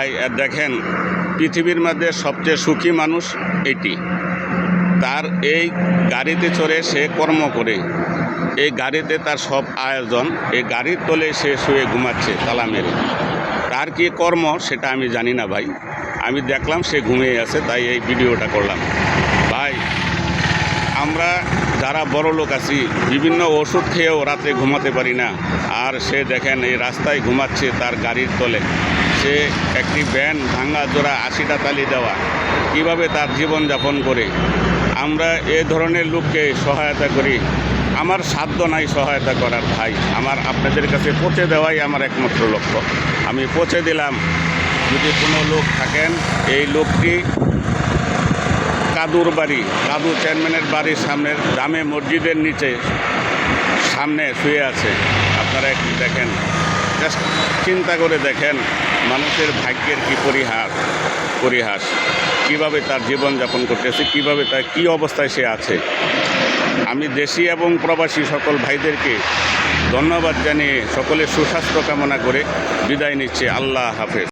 আর দেখেন, পৃথিবীর মধ্যে সবচেয়ে সুখী মানুষ এটি। তার এই গাড়িতে চড়ে সে কর্ম করে। এই গাড়িতে তার সব আয়োজন, এই গাড়ির তলে সে শুয়ে ঘুমাচ্ছে তালা মেরে। তার কি কর্ম সেটা আমি জানি না ভাই। আমি দেখলাম সে ঘুমিয়ে আছে, তাই এই ভিডিওটা করলাম। ভাই, আমরা যারা বড় লোক আছি, বিভিন্ন ওষুধ খেয়েও রাতে ঘুমাতে পারি না। আর সে দেখেন, এই রাস্তায় ঘুমাচ্ছে তার গাড়ির তলে। সে একটি ব্যান ভাঙ্গা জোড়া আশিটা তালি দেওয়া, কীভাবে তার জীবন যাপন করে? আমরা এ ধরনের লোককে সহায়তা করি। আমার সাধ্য নাই সহায়তা করার ভাই। আমার আপনাদের কাছে পৌঁছে দেওয়াই আমার একমাত্র লক্ষ্য। আমি পৌঁছে দিলাম। যদি কোনো লোক থাকেন, এই লোকটি কাদুর বাড়ি, কাদু চেয়ারম্যানের বাড়ির সামনের জামে মসজিদের নিচে সামনে শুয়ে আছে। আপনারা একটু দেখেন। চিন্তা করে দেখেন। মানুষের ভাগ্যের কি পরিহাস পরিহাস? কীভাবে তার জীবনযাপন করতেছে? কীভাবে তার কী অবস্থায় সে আছে? আমি দেশি এবং প্রবাসী সকল ভাইদেরকে ধন্যবাদ জানিয়ে সকলের সুস্বাস্থ্য কামনা করে বিদায় নিচ্ছে। আল্লাহ হাফেজ।